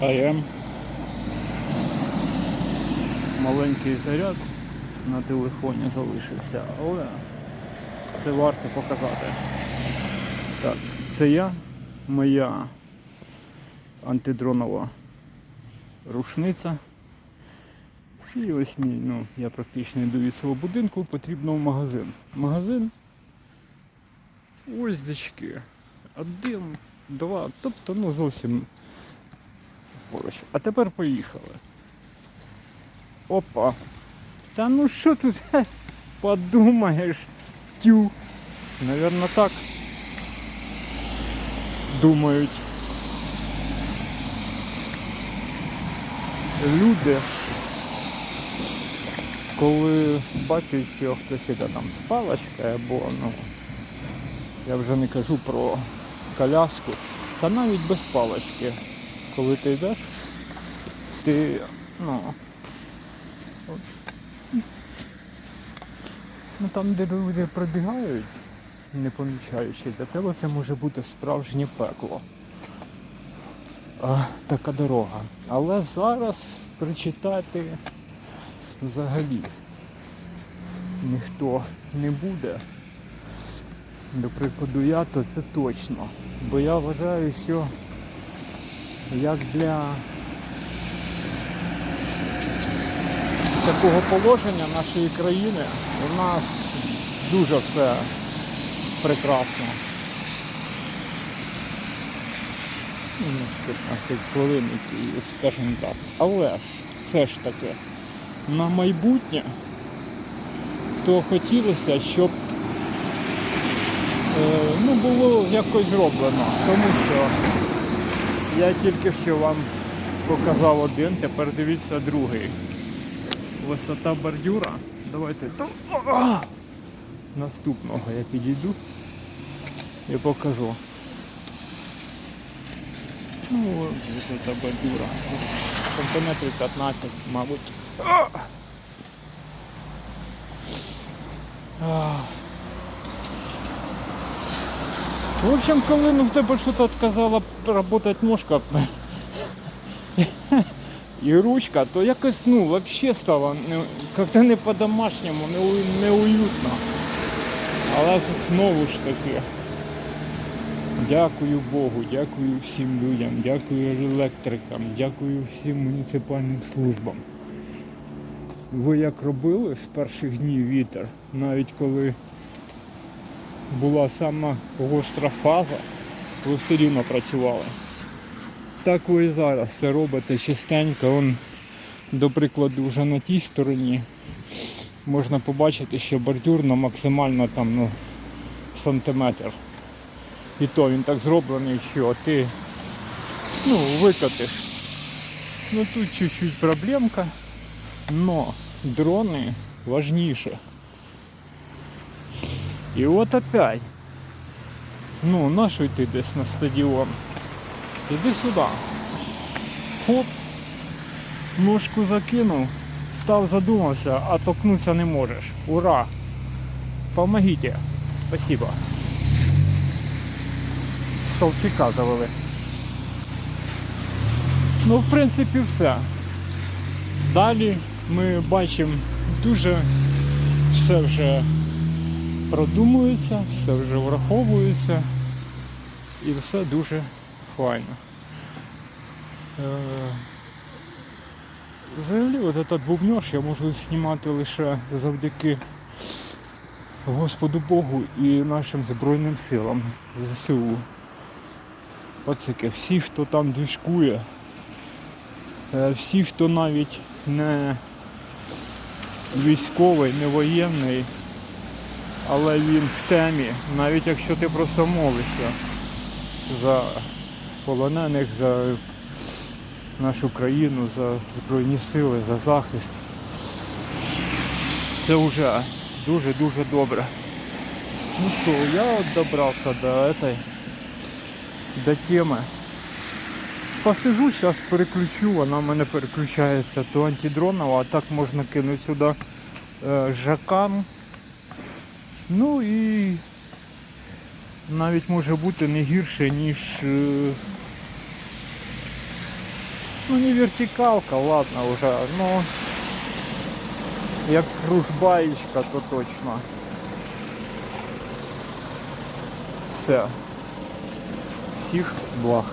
АМ. Маленький заряд на телефоні залишився, але це варто показати. Так, це я, моя антидронова рушниця. І ось мій, ну, я практично йду від свого будинку, потрібно в магазин. Магазин ось зачки. Один, два, тобто ну зовсім поруч. А тепер поїхали. Опа. Та ну що тут подумаєш, тю. Навірно так. Думають. Люди, коли бачать, що хтось іде там з паличкою або ну, я вже не кажу про коляску, та навіть без палички. Коли ти йдеш, ти, ну, ну там, де люди пробігають, не помічаючи, для тебе це може бути справжнє пекло. А, така дорога. Але зараз прочитати взагалі ніхто не буде. До прикладу я, то це точно. Бо я вважаю, що як для такого положення нашої країни у нас дуже все прекрасно. Ну, 15 хвилин, і, скажімо так. Але ж все ж таки на майбутнє то хотілося, щоб е, ну, було якось зроблено. Тому що я тільки що вам показав один, тепер дивіться другий. Висота бордюра. Давайте А! наступного я підійду і покажу. Ну, висота бордюра. Сантиметрів 15, мабуть. А. В общем, коли ну, в тебе щось отказала работать ножка і ручка, то якось ну, вообще стало не, как-то не по-домашньому, не, у- неуютно. Але знову ж таки. Дякую Богу, дякую всім людям, дякую електрикам, дякую всім муніципальним службам. Ви як робили з перших днів вітер, навіть коли була сама гостра фаза, ви все рівно працювали. Так ви і зараз це робите частенько. Он, до прикладу, вже на тій стороні можна побачити, що бордюрно максимально там ну, сантиметр. І то він так зроблений, що ти ну, викотиш. Ну тут чуть-чуть проблемка, но дрони важніше. І от опять. Ну, нащо йти десь на стадіон? Іди сюди. Хоп. Ножку закинув, став задумався, а толкнутися не можеш. Ура! Помогите. Спасибо. Столчика завели. Ну, в принципі, все. Далі ми бачимо дуже все вже продумується, все вже враховується і все дуже файно. Е, Взагалі, от этот бубньош я можу знімати лише завдяки Господу Богу і нашим Збройним силам ЗСУ. Пацики, всі, хто там душкує, е, всі, хто навіть не військовий, не воєнний, але він в темі, навіть якщо ти просто молишся за полонених, за нашу країну, за Збройні сили, за захист. Це вже дуже-дуже добре. Ну що, я от добрався до этой, до теми. Посижу, зараз переключу, вона в мене переключається то антидронова, а так можна кинути сюди е, жакан. Ну і навіть може бути не гірше, ніж е, Ну не вертикалка, ладно вже, ну як кружбаєчка, то точно. Все. Всіх благ.